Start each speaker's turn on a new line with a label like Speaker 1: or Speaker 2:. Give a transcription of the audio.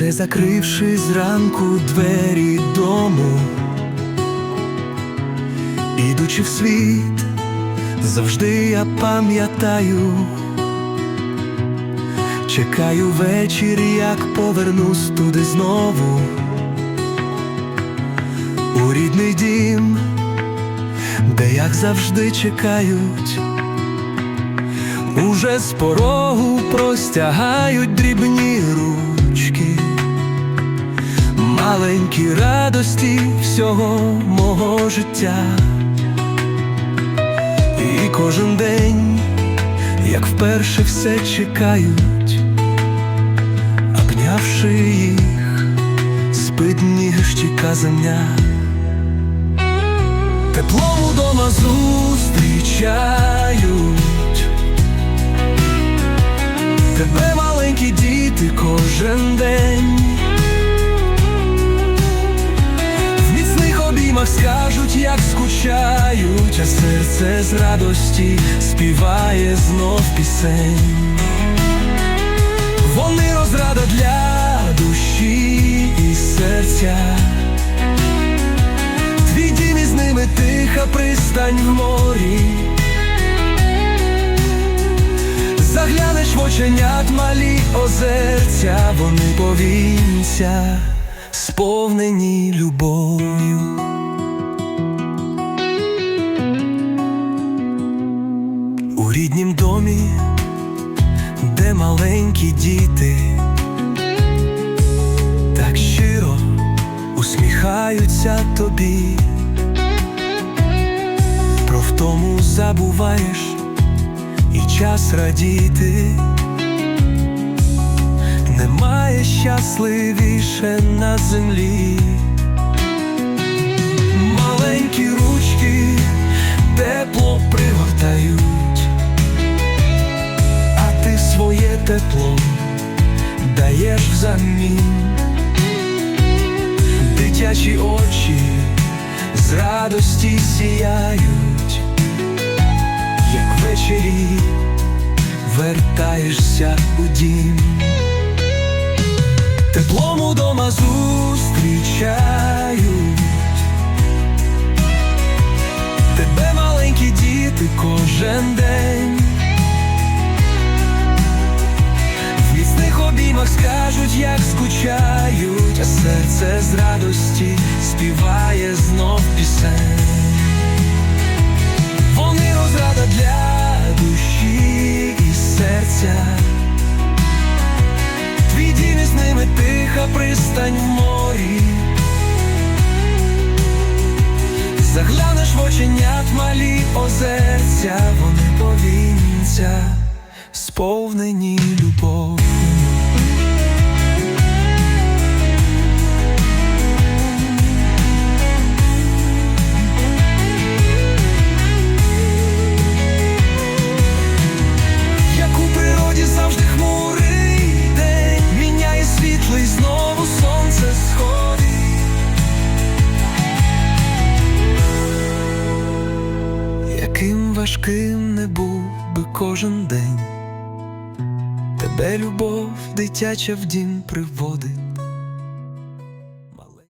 Speaker 1: не закривши зранку двері дому, ідучи в світ, завжди я пам'ятаю, чекаю вечір, як повернусь туди знову, у рідний дім, де як завжди чекають. Уже з порогу простягають дрібні ручки, маленькі радості всього мого життя. І кожен день, як вперше все чекають, обнявши їх, спить ніжчика земля. Теплом удома зустрічають як скучають, а серце з радості співає знов пісень. Вони розрада для душі і серця. Твій дім із ними тиха пристань в морі. Заглянеш в оченят малі озерця, вони повінця, сповнені любов'ю. Домі, де маленькі діти, так щиро усміхаються тобі, про втому забуваєш і час радіти, немає щасливіше на землі. Тепло даєш взамін, дитячі очі з радості сіяють як ввечері вертаєшся у дім, теплом удома зустрічають. Тебе маленькі діти кожен день. Пристань морі. Заглянеш в оченят малі озерця, вони повінця, сповнені любов'ю. Важким не був би кожен день. Тебе любов дитяча в дім приводить